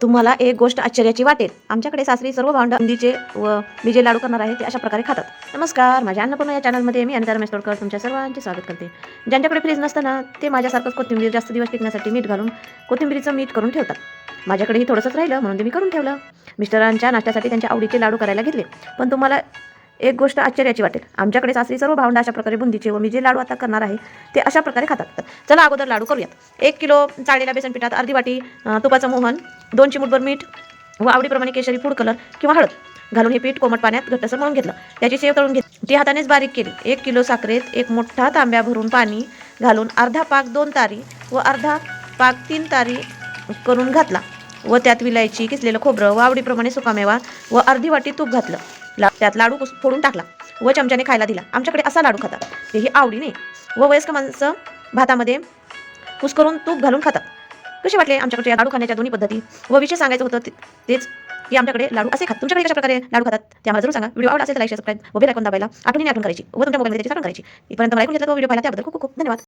तुम्हाला एक गोष्ट आश्चर्याची वाटेल. आमच्याकडे सासरी सर्व भांडीचे व मी जे लाडू करणार आहे ते अशा प्रकारे खातात. नमस्कार माझ्या अन्नपूर्ण या चॅनलमध्ये मी अनिता रमेश तोडकर तुमच्या सर्वांचे स्वागत करते. ज्यांच्याकडे फ्रीज नसताना ते माझ्यासारखंच कोथिंबीर जास्त दिवस टिकण्यासाठी मीठ घालून कोथिंबीरीचं मीठ करून ठेवतात. माझ्याकडेही थोडंसंच राहिलं म्हणून ते मी करून ठेवलं. मिस्टरांच्या नाश्त्यासाठी त्यांच्या आवडीचे लाडू करायला घेतले. पण तुम्हाला एक गोष्ट आश्चर्याची वाटेल. आमच्याकडे सासरी सर्व भावंड अशा प्रकारे बुंदीचे व मी जे लाडू आता करणार आहे ते अशा प्रकारे खातात. तर चला अगोदर लाडू करूयात. एक किलो चाळलेल्या बेसन पिठात अर्धी वाटी तुपाचं मोहन दोन चिमूटभर मीठ व आवडीप्रमाणे केशरी फूड कलर किंवा हळद. घालून हे पीठ कोमट पाण्यात घट्टसर मळून घेतलं. त्याची सेव तळून घेतली. ती हातानेच बारीक केली. एक किलो साखरेत एक मोठा तांब्या भरून पाणी घालून अर्धा पाक दोन तारी व अर्धा पाक तीन तारी करून घातला. व त्यात विलायची किसलेलं खोबरं व आवडीप्रमाणे सुकामेवा व अर्धी वाटी तूप घातलं. ला त्यात लाडू फोडून टाकला व चमच्याने खायला दिला. आमच्याकडे असा लाडू खातात तेही आवडीने व वयस्क माणसं भातामध्ये कुस्करून तूप घालून खातात. कसे वाटले आमच्याकडे लाडू खाण्याच्या दोन्ही पद्धती व विषय सांगायचं होतं ते- तेच की आमच्याकडे लाडू असे खात तुमच्याकडे कशा प्रकारे लाडू खातात? ते आम्हाला जरूर सांगा. व्हिडिओ आवडला असेल तर लाईक सबस्क्राईब व बेल आयकॉन दाबायला. आठवणीने आठवण करायची व तुमच्या मोबाईलमध्ये त्याची करायची. इथपर्यंत मला ऐकून घेतलं व्हिडिओ पाहिला त्याबद्दल खूप खूप धन्यवाद.